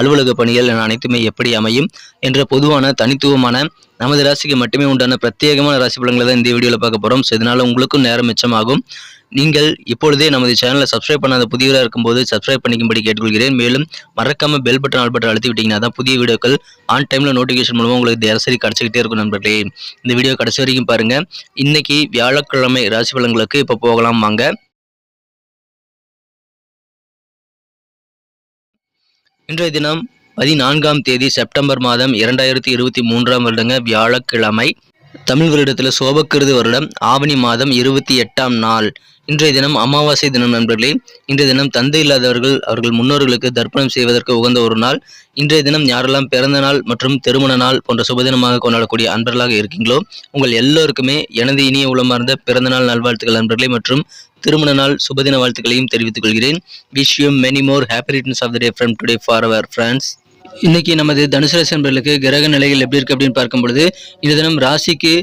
அலுவலக பணிகள் என அனைத்துமே எப்படி அமையும் என்ற பொதுவான தனித்துவமான நமது ராசிக்கு மட்டுமே உண்டான பிரத்யேகமான ராசி பலன்களை தான் இந்த வீடியோவில் பார்க்க போகிறோம் ஸோ இதனால் உங்களுக்கும் நேரம் மிச்சமாகும். நீங்கள் இப்பொழுதே நமது சேனலை சப்ஸ்கிரைப் பண்ணாத புதியவராக இருக்கும்போது சப்ஸ்கிரைப் பண்ணிக்கும்படி கேட்டுக்கொள்கிறேன். மேலும் மறக்காமல் பெல் பட்டன் ஆல் பட்டன் அழுத்தி விட்டீங்கன்னா தான் புதிய வீடியோக்கள் ஆன் டைமில் நோட்டிஃபிகேஷன் மூலமாக உங்களுக்கு தினசரி கிடச்சிக்கிட்டே இருக்கும் நண்பர்களே. இந்த வீடியோ கடைசி வரைக்கும் பாருங்கள் இன்றைக்கி வியாழக்கிழமை ராசி பலன்களுக்கு இப்போ போகலாம் வாங்க. இன்றைய தினம் பதினான்காம் தேதி செப்டம்பர் மாதம் இரண்டாயிரத்தி இருபத்தி மூன்றாம் வருடங்க வியாழக்கிழமை. தமிழ் வருடத்தில் சோபக்கிருது வருடம். ஆவணி மாதம் இருபத்தி எட்டாம் நாள். இன்றைய தினம் அமாவாசை தினம் நண்பர்களே. இன்றைய தினம் தந்தை இல்லாதவர்கள் அவர்கள் முன்னோர்களுக்கு தர்ப்பணம் செய்வதற்கு உகந்த ஒரு நாள். இன்றைய தினம் யாரெல்லாம் பிறந்த நாள் மற்றும் திருமண நாள் போன்ற சுபதினமாக கொண்டாடக்கூடிய அன்பர்களாக இருக்கீங்களோ உங்கள் எல்லோருக்குமே எனது இனிய உளமார்ந்த பிறந்த நாள் நல்வாழ்த்துக்கள் நண்பர்களே மற்றும் திருமண நாள் சுபதின வாழ்த்துக்களையும் தெரிவித்துக் கொள்கிறேன். Wish you many more happy returns of the day from today for our friends இன்னைக்கு நமது தனுசு ராசி நண்பர்களுக்கு கிரக நிலைகள் எப்படி இருக்கு அப்படின்னு பார்க்கும் பொழுது இந்த தினம் ராசிக்கு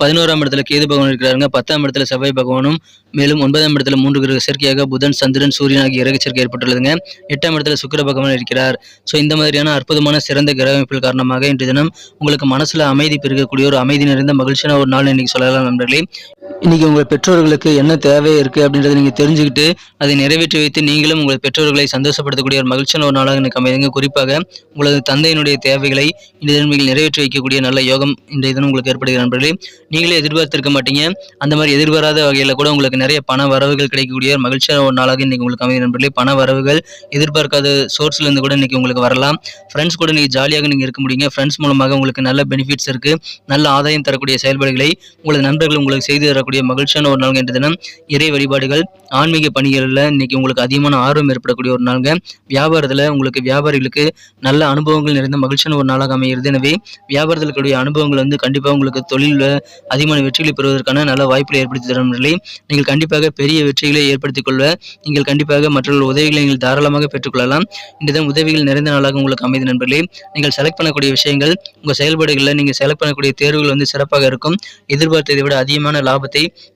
பதினோராம் இடத்துல கேது பகவான் இருக்கிறாருங்க. பத்தாம் இடத்துல செவ்வாய் பகவானும் மேலும் ஒன்பதாம் இடத்துல மூன்று கிரக சேர்க்கையாக புதன் சந்திரன் சூரியன் ஆகிய கிரக சேர்க்கை ஏற்பட்டுள்ளதுங்க. எட்டாம் இடத்துல சுக்கிர பகவான் இருக்கிறார். ஸோ இந்த மாதிரியான அற்புதமான சிறந்த கிரக அமைப்புகள் காரணமாக இன்று தினம் உங்களுக்கு மனசுல அமைதி பெருகக்கூடிய ஒரு அமைதி நிறைந்த மகிழ்ச்சியான ஒரு நாள் இன்னைக்கு சொல்லலாம் நண்பர்களே. இன்றைக்கி உங்கள் பெற்றோர்களுக்கு என்ன தேவை இருக்குது அப்படின்றத நீங்கள் தெரிஞ்சுக்கிட்டு அதை நிறைவேற்றி வைத்து நீங்களும் உங்கள் பெற்றோர்களை சந்தோஷப்படுத்தக்கூடிய ஒரு மகிழ்ச்சியான ஒரு நாளாக எனக்கு அமைதுங்க குறிப்பாக உங்களது தந்தையினுடைய தேவைகளை இந்த தினம் நிறைவேற்றி வைக்கக்கூடிய நல்ல யோகம் இன்றைய தினம் உங்களுக்கு ஏற்படுகிற நண்பர்களே. நீங்களே எதிர்பார்த்திருக்க மாட்டீங்க. அந்த மாதிரி எதிர்பாராத வகையில் கூட உங்களுக்கு நிறைய பண வரவுகள் கிடைக்கக்கூடிய ஒரு மகிழ்ச்சியான ஒரு நாளாக இன்றைக்கி உங்களுக்கு அமைதி நண்பர்களே. பண வரவுகள் எதிர்பார்க்காத சோர்ஸ்லேருந்து கூட இன்றைக்கி உங்களுக்கு வரலாம். ஃப்ரெண்ட்ஸ் கூட நீங்கள் ஜாலியாக நீங்கள் இருக்க முடியுங்க. ஃப்ரெண்ட்ஸ் மூலமாக உங்களுக்கு நல்ல பெனிஃபிட்ஸ் இருக்குது நல்ல ஆதாயம் தரக்கூடிய செயல்பாடுகளை உங்களது நண்பர்கள் உங்களுக்கு செய்து தரக்கூடிய மகிழ்ச்சியான ஒரு நாள் என்ற தினம். இறை வழிபாடுகள் ஆன்மீக பணிகளில் இன்னைக்கு உங்களுக்கு அதிகமான ஆர்வம் ஏற்படக்கூடிய ஒரு நாளுங்க. வியாபாரத்தில் உங்களுக்கு வியாபாரிகளுக்கு நல்ல அனுபவங்கள் நிறைந்த மகிழ்ச்சியான ஒரு நாளாக அமைகிறது. எனவே வியாபாரத்தில் இருக்கக்கூடிய அனுபவங்கள் வந்து கண்டிப்பாக உங்களுக்கு தொழிலில் அதிகமான வெற்றிகளை பெறுவதற்கான நல்ல வாய்ப்புகளை ஏற்படுத்தி தரும் நிலை. நீங்கள் கண்டிப்பாக பெரிய வெற்றிகளை ஏற்படுத்திக் கொள்ள நீங்கள் கண்டிப்பாக மற்றவர்கள் உதவிகளை நீங்கள் தாராளமாக பெற்றுக்கொள்ளலாம் இன்றுதான் உதவிகள் நிறைந்த நாளாக உங்களுக்கு அமைதி நண்பர்களே. நீங்கள் செலக்ட் பண்ணக்கூடிய விஷயங்கள் உங்கள் செயல்பாடுகளில் நீங்கள் செலக்ட் பண்ணக்கூடிய தேர்வுகள் வந்து சிறப்பாக இருக்கும். எதிர்பார்த்ததை விட அதிகமான லாபத்தை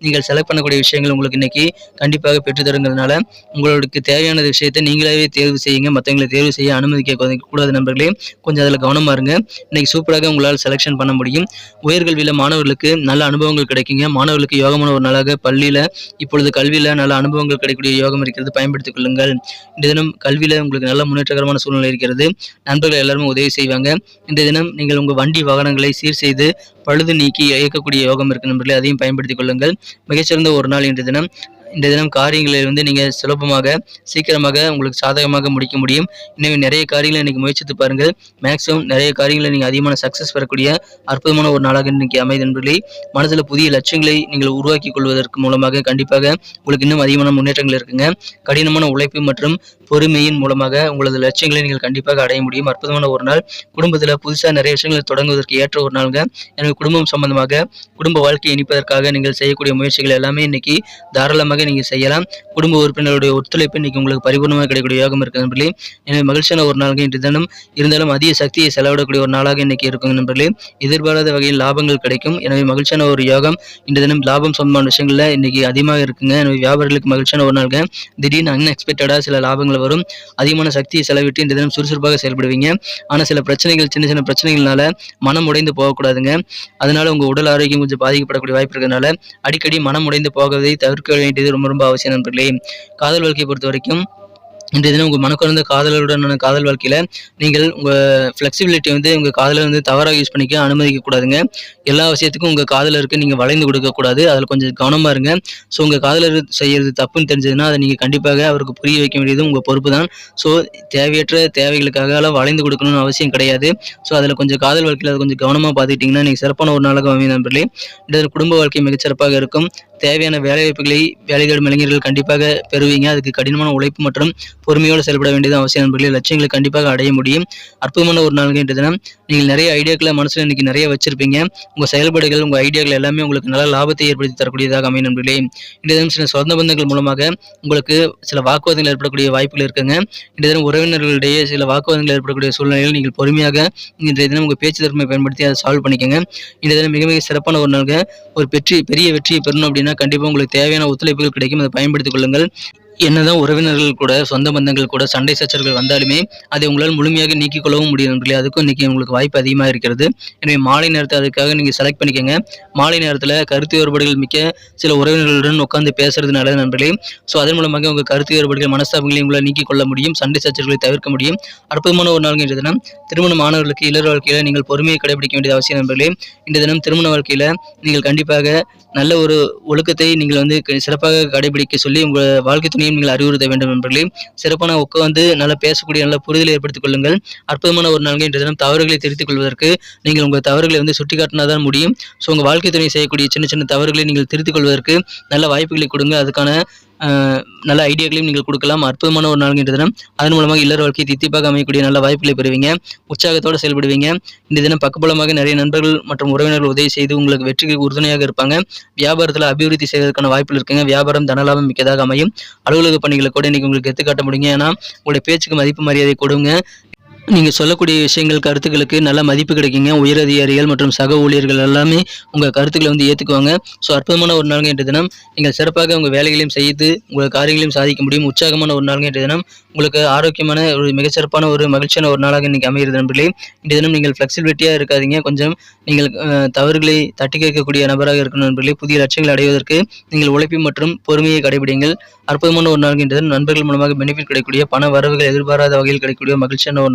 நீங்கள் செலக்ட் பண்ணக்கூடிய விஷயங்கள் உங்களுக்கு இன்னைக்கு கண்டிப்பாக பெற்றுத்தருங்கிறதுனால உங்களுக்கு தேவையான விஷயத்தை நீங்களாவே தேர்வு செய்யுங்க. மற்றவங்களை தேர்வு செய்ய அனுமதிக்க கூடாது நண்பர்களே. கொஞ்சம் அதில் கவனமாக இருங்க. இன்னைக்கு சூப்பராக உங்களால் செலெக்ஷன் பண்ண முடியும். உயர்கல்வியில் மாணவர்களுக்கு நல்ல அனுபவங்கள் கிடைக்குங்க. மாணவர்களுக்கு யோகமான ஒரு நாளாக பள்ளியில் இப்பொழுது கல்வியில் நல்ல அனுபவங்கள் கிடைக்கக்கூடிய யோகம் இருக்கிறது. பயன்படுத்திக் கொள்ளுங்கள். இந்த தினம் கல்வியில் உங்களுக்கு நல்ல முன்னேற்றகரமான சூழ்நிலை இருக்கிறது. நண்பர்கள் எல்லாருமே உதவி செய்வாங்க. இந்த தினம் நீங்கள் உங்கள் வண்டி வாகனங்களை சீர் செய்து பழுது நீக்கி இயக்கக்கூடிய யோகம் இருக்கு நண்பர்களே அதையும் பயன்படுத்திக் கொள்ளுங்கள். மிகச்சிறந்த ஒரு நாள் இன்றைய தினம். இந்த தினம் காரியங்களை வந்து நீங்கள் சுலபமாக சீக்கிரமாக உங்களுக்கு சாதகமாக முடிக்க முடியும். எனவே நிறைய காரியங்களை இன்றைக்கி முயற்சித்து பாருங்கள். மேக்ஸிமம் நிறைய காரியங்களை நீங்கள் அதிகமான சக்ஸஸ் பெறக்கூடிய அற்புதமான ஒரு நாளாக இன்றைக்கி அமைது நண்பர்களே. மனதில் புதிய லட்சியங்களை நீங்கள் உருவாக்கி கொள்வதற்கு மூலமாக கண்டிப்பாக உங்களுக்கு இன்னும் அதிகமான முன்னேற்றங்கள் இருக்குங்க. கடினமான உழைப்பு மற்றும் பொறுமையின் மூலமாக உங்களது லட்சியங்களை நீங்கள் கண்டிப்பாக அடைய முடியும். அற்புதமான ஒரு நாள். குடும்பத்தில் புதுசாக நிறைய விஷயங்களை தொடங்குவதற்கு ஏற்ற ஒரு நாளுங்க. எனக்கு குடும்பம் சம்பந்தமாக குடும்ப வாழ்க்கையை இணைப்பதற்காக நீங்கள் செய்யக்கூடிய முயற்சிகள் எல்லாமே இன்னைக்கு தாராளமாக நீங்கள் செய்யலாம். குடும்ப உறுப்பினருடைய ஒத்துழைப்பு இன்னைக்கு உங்களுக்கு பரிபூர்ணமாக கிடைக்கக்கூடிய யோகம் இருக்கு நண்பர்களே. எனவே மகிழ்ச்சியான ஒரு நாளுங்க இன்று தினம். இருந்தாலும் அதிக சக்தியை செலவிடக்கூடிய ஒரு நாளாக இன்னைக்கு இருக்கும் நண்பர்களே. எதிர்பாராத வகையில் லாபங்கள் கிடைக்கும். எனவே மகிழ்ச்சியான ஒரு யோகம் இன்று தினம் லாபம் சம்பந்தமான விஷயங்களில் இன்னைக்கு அதிகமாக இருக்குங்க. எனவே வியாபாரிகளுக்கு மகிழ்ச்சியான ஒரு நாளுங்க. திடீர்னு அன்எக்ஸ்பெக்டடாக சில லாபங்கள் வரும். அதிகமான சக்தியை செலவிட்டு இந்த தினம் சுறுசுறுப்பாக செயல்படுவீங்க. ஆனால் சில பிரச்சனைகள் சின்ன சின்ன பிரச்சனைகள்னால மனம் உடைந்து போகக்கூடாதுங்க. அதனால உங்க உடல் ஆரோக்கியம் கொஞ்சம் பாதிக்கப்படக்கூடிய வாய்ப்பு இருக்கிறதுனால அடிக்கடி மனம் உடைந்து போகவதை தவிர்க்க வேண்டியது ரொம்ப ரொம்ப அவசியம் நண்பர்களே. காதல் வாழ்க்கையை பொறுத்த வரைக்கும் இன்றைய தினம் உங்கள் மனக்குறந்த காதலருடனான காதல் வாழ்க்கையில் நீங்கள் உங்கள் ஃப்ளெக்சிபிலிட்டி வந்து உங்கள் காதலை வந்து தவறாக யூஸ் பண்ணிக்க அனுமதிக்க கூடாதுங்க எல்லா விஷயத்துக்கும் உங்கள் காதலருக்கு நீங்கள் வளைந்து கொடுக்கக்கூடாது. அதில் கொஞ்சம் கவனமாக இருங்க. ஸோ உங்கள் காதலர் செய்கிறது தப்புன்னு தெரிஞ்சதுன்னா அதை நீங்கள் கண்டிப்பாக அவருக்கு புரிய வைக்க வேண்டியது உங்கள் பொறுப்பு தான். ஸோ தேவையற்ற தேவைகளுக்காக வளைந்து கொடுக்கணும்னு அவசியம் கிடையாது. ஸோ அதில் கொஞ்சம் காதல் வாழ்க்கையில் அதை கொஞ்சம் கவனமாக பார்த்துக்கிட்டிங்கன்னா நீங்கள் சிறப்பான ஒரு நாளாக அமைந்த நண்பர்களே. இந்த குடும்ப வாழ்க்கை மிகச்சிறப்பாக இருக்கும். தேவையான வேலைவாய்ப்புகளை வேலைகள் இளைஞர்கள் கண்டிப்பாக பெறுவீங்க. அதுக்கு கடினமான உழைப்பு மற்றும் பொறுமையோடு செயல்பட வேண்டியது அவசியம் நண்பர்களே லட்சியங்களை கண்டிப்பாக அடைய முடியும். அற்புதமான ஒரு நாள்கள் தினம் நீங்கள் நிறைய ஐடியாக்களை மனசில் இன்னைக்கு நிறைய வச்சிருப்பீங்க. உங்கள் செயல்பாடுகள் உங்கள் ஐடியாக்கள் எல்லாமே உங்களுக்கு நல்ல லாபத்தை ஏற்படுத்தி தரக்கூடியதாக அமையும் நண்பர்களே. இன்றைய தினம் சில சொந்த பந்தங்கள் மூலமாக உங்களுக்கு சில வாக்குவாதங்கள் ஏற்படக்கூடிய வாய்ப்புகள் இருக்குங்க. இன்றைய தினம் உறவினர்களிடையே சில வாக்குவாதங்கள் ஏற்படக்கூடிய சூழ்நிலையில் நீங்கள் பொறுமையாக இன்றைய தினம் உங்கள் பேச்சு திறமை பயன்படுத்தி அதை சால்வ் பண்ணிக்கோங்க. இன்றைய தினம் மிக மிக சிறப்பான ஒரு நாளுங்க. ஒரு வெற்றி பெரிய வெற்றியை பெறணும் அப்படின்னா கண்டிப்பாக உங்களுக்கு தேவையான ஒத்துழைப்புகள் கிடைக்கும். அதை பயன்படுத்திக் கொள்ளுங்கள். என்னதான் உறவினர்கள் கூட சொந்த பந்தங்கள் கூட சண்டை சச்சரவுகள் வந்தாலுமே அதை உங்களால் முழுமையாக நீக்கிக் கொள்ளவும் முடியும் நண்பர்களே. அதுக்கும் இன்னைக்கு உங்களுக்கு வாய்ப்பு அதிகமாக இருக்கிறது. எனவே மாலை நேரத்தை அதுக்காக நீங்கள் செலக்ட் பண்ணிக்கோங்க. மாலை நேரத்தில் கருத்து வேறுபாடுகள் மிக்க சில உறவினர்களுடன் உட்காந்து பேசுறதுனால நண்பர்களே. ஸோ அதன் மூலமாக உங்கள் கருத்து வேறுபாடுகள் மனஸ்தாபங்களை உங்களால் நீக்கிக் கொள்ள முடியும் சண்டை சச்சரவுகளை தவிர்க்க முடியும். அற்புதமான ஒரு நாள் இன்றைய தினம். திருமண மாணவர்களுக்கு இளர் வாழ்க்கையில் நீங்கள் பொறுமையை கடைபிடிக்க வேண்டிய அவசியம் நண்பர்களே. இன்றைய தினம் திருமண வாழ்க்கையில் நீங்கள் கண்டிப்பாக நல்ல ஒரு ஒழுக்கத்தை நீங்கள் வந்து சிறப்பாக கடைபிடிக்க சொல்லி உங்கள் வாழ்க்கை நீங்கள் அறிவுறுத்த வேண்டும் நண்பர்களே. சிறப்பான உட்காந்து நல்லா பேசக்கூடிய நல்ல புரிதலை ஏற்படுத்திக் கொள்ளுங்கள். அற்புதமான ஒரு நாள்கள் இன்றைய தினம் தவறுகளை திருத்திக் கொள்வதற்கு நீங்கள் உங்கள் தவறுகளை வந்து சுட்டிக்காட்டினா தான் முடியும். ஸோ உங்கள் வாழ்க்கை துணை செய்யக்கூடிய சின்ன சின்ன தவறுகளை நீங்கள் திருத்திக் கொள்வதற்கு நல்ல வாய்ப்புகளை கொடுங்க. அதுக்கான நல்ல ஐடியாக்களையும் நீங்கள் கொடுக்கலாம். அற்புதமான ஒரு நாள் தினம். அதன் மூலமாக இல்லற வாழ்க்கையை தித்திப்பாக அமையக்கூடிய நல்ல வாய்ப்புகளை பெறுவீங்க. உற்சாகத்தோடு செயல்படுவீங்க. இந்த தினம் பக்கபலமாக நிறைய நண்பர்கள் மற்றும் உறவினர்கள் உதவி செய்து உங்களுக்கு வெற்றிக்கு உறுதுணையாக இருப்பாங்க. வியாபாரத்தில் அபிவிருத்தி செய்வதற்கான வாய்ப்புகள் இருக்குங்க. வியாபாரம் தனலாபம் மிக்கதாக அமையும். அலுவலக பணிகளை கூட இன்னைக்கு உங்களுக்கு எடுத்துக்காட்ட முடியுங்க. ஏன்னா உங்களுடைய பேச்சுக்கு மதிப்பு மரியாதை கொடுங்க. நீங்கள் சொல்லக்கூடிய விஷயங்கள் கருத்துக்களுக்கு நல்ல மதிப்பு கிடைக்குங்க. உயரதிகாரிகள் மற்றும் சக ஊழியர்கள் எல்லாமே உங்கள் கருத்துக்களை வந்து ஏற்றுக்குவாங்க ஸோ அற்புதமான ஒரு நாள்ங்க இன்றைய தினம். நீங்கள் சிறப்பாக உங்கள் வேலைகளையும் செய்து உங்கள் காரியங்களையும் சாதிக்க முடியும். உற்சாகமான ஒரு நாள்ங்க இன்றைய தினம். உங்களுக்கு ஆரோக்கியமான ஒரு மிகச்சிறப்பான ஒரு மகிழ்ச்சியான ஒரு நாளாக இன்றைக்கி அமைகிறது நண்பர்களே. இன்றைய தினம் நீங்கள் ஃப்ளெக்சிபிலிட்டியாக இருக்காதீங்க. கொஞ்சம் நீங்கள் தவறுகளை தட்டி கேட்கக்கூடிய நபராக இருக்கணும் நண்பர்களே. புதிய லட்சியங்கள் அடைவதற்கு நீங்கள் உழைப்பு மற்றும் பொறுமையை கடைபிடிங்கள். அற்புதமான ஒரு நாள் என்ற தினம். நண்பர்கள் மூலமாக பெனிஃபிட் கிடைக்கக்கூடிய பண வரவுகள் எதிர்பாராத வகையில் கிடைக்கக்கூடிய மகிழ்ச்சியான ஒரு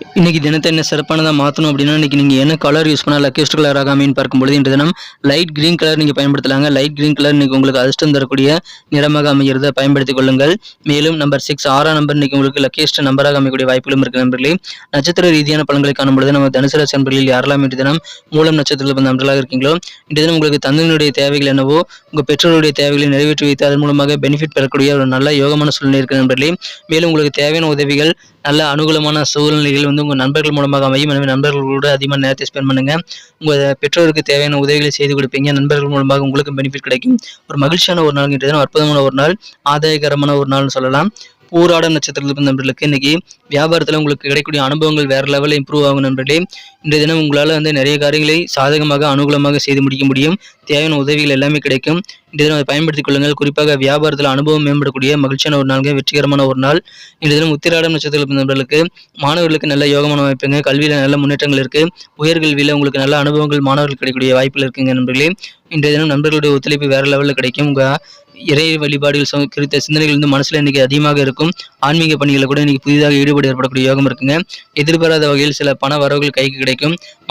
இன்றைக்கி தினத்தை என்ன சிறப்பானதாக மாற்றணும் அப்படின்னா இன்றைக்கி நீங்கள் என்ன கலர் யூஸ் பண்ணால் லக்கேஸ்ட் கலர் ஆகாமின்னு பார்க்கும்பொழுது இன்று தினம் லைட் க்ரீன் கலர் நீங்கள் பயன்படுத்தலாங்க. லைட் க்ரீன் கலர் இன்றைக்கி உங்களுக்கு அதிர்ஷ்டம் தரக்கூடிய நிறமாக அமைகிறத பயன்படுத்திக் கொள்ளுங்கள். மேலும் நம்பர் சிக்ஸ் ஆறாம் நம்பர் இன்றைக்கி உங்களுக்கு லக்கேஸ்ட் நம்பராக அமையக்கூடிய வாய்ப்புகளும் இருக்கு நண்பர்களே. நட்சத்திர ரீதியான பலன்களை காணும் பொழுது நம்ம தனுசுராசி நண்பர்களில் யாரெல்லாம் இன்று தினம் மூலம் நட்சத்திரத்தில் பிறந்த நண்பர்களாக இருக்கீங்களோ இன்று தினம் உங்களுக்கு தந்தையினுடைய தேவைகள் என்னவோ உங்கள் பெற்றோருடைய தேவைகளை நிறைவேற்றி வைத்து அதன் மூலமாக பெனிஃபிட் பெறக்கூடிய ஒரு நல்ல யோகமான சூழ்நிலை இருக்கு நண்பர்களே. மேலும் உங்களுக்கு தேவையான உதவிகள் நல்ல அனுகூலமான சூழ்நிலைகள் வந்து உங்கள் நண்பர்கள் மூலமாக அமையும். எனவே நண்பர்களோடு அதிகமாக நேரத்தை ஸ்பெண்ட் பண்ணுங்க. உங்கள் பெற்றோருக்கு தேவையான உதவிகளை செய்து கொடுப்பீங்க. நண்பர்கள் மூலமாக உங்களுக்கும் பெனிஃபிட் கிடைக்கும். ஒரு மகிழ்ச்சியான ஒரு நாள் இன்றைய அற்புதமான ஒரு நாள் ஆதாயகரமான ஒரு நாள்னு சொல்லலாம். பூராட நட்சத்திரத்தில் நண்பர்களுக்கு இன்னைக்கு வியாபாரத்தில் உங்களுக்கு கிடைக்கக்கூடிய அனுபவங்கள் வேற லெவலில் இம்ப்ரூவ் ஆகும் நண்பர்களே. இன்றைய தினம் உங்களால் வந்து நிறைய காரியங்களை சாதகமாக அனுகூலமாக செய்து முடிக்க முடியும். தேவையான உதவிகள் எல்லாமே கிடைக்கும். இன்றைய தினம் அதை பயன்படுத்திக் கொள்ளுங்கள். குறிப்பாக வியாபாரத்தில் அனுபவம் மேம்படக்கூடிய மகிழ்ச்சியான ஒரு நாள்கள் வெற்றிகரமான ஒரு நாள். இன்றைய தினம் உத்திராடம் நட்சத்திரத்தில் பிறந்த மாணவர்களுக்கு நல்ல யோகமான வாய்ப்புங்க கல்வியில் நல்ல முன்னேற்றங்கள் இருக்குது உயர்கல்வியில் உங்களுக்கு நல்ல அனுபவங்கள் மாணவர்கள் கிடைக்கக்கூடிய வாய்ப்பில் இருக்குங்க நண்பர்களே. இன்றைய தினம் நண்பர்களுடைய ஒத்துழைப்பு வேறு லெவலில் கிடைக்கும். உங்கள் இறை வழிபாடுகள் குறித்த சிந்தனைகள் வந்து மனசில் இன்னைக்கு அதிகமாக இருக்கும். ஆன்மீக பணிகளை கூட இன்றைக்கி புதிதாக ஈடுபாடு ஏற்படக்கூடிய யோகம் இருக்குங்க. எதிர்பாராத வகையில் சில பண வரவுகள் கைக்கு கிடைக்கும்.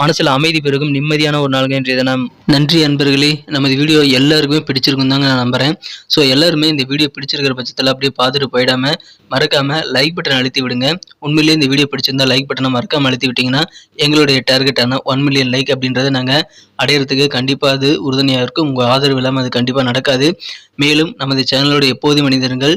மனசில் அமைதி பெருகும் நிம்மதியான ஒரு நாள்கள் இன்றைய தினம் நன்றி அன்பர்களே நமது வீடியோ எல்லாருக்குமே பிடிச்சிருக்கும் தாங்க நான் நம்புறேன். ஸோ எல்லாருமே இந்த வீடியோ பிடிச்சிருக்கிற பட்சத்தில் அப்படியே பார்த்துட்டு போயிடாம மறக்காமல் லைக் பட்டன் அழுத்தி விடுங்க. உண்மையிலேயே இந்த வீடியோ பிடிச்சிருந்தா லைக் பட்டனை மறக்காமல் அழுத்தி விட்டிங்கன்னா எங்களுடைய டார்கெட்டான ஒன் மில்லியன் லைக் அப்படின்றத நாங்கள் அடையிறதுக்கு கண்டிப்பாக அது உறுதுணையாக இருக்கும். உங்கள் ஆதரவு இல்லாமல் அது கண்டிப்பாக நடக்காது. மேலும் நமது சேனலோட எப்போதும் மனிதர்கள்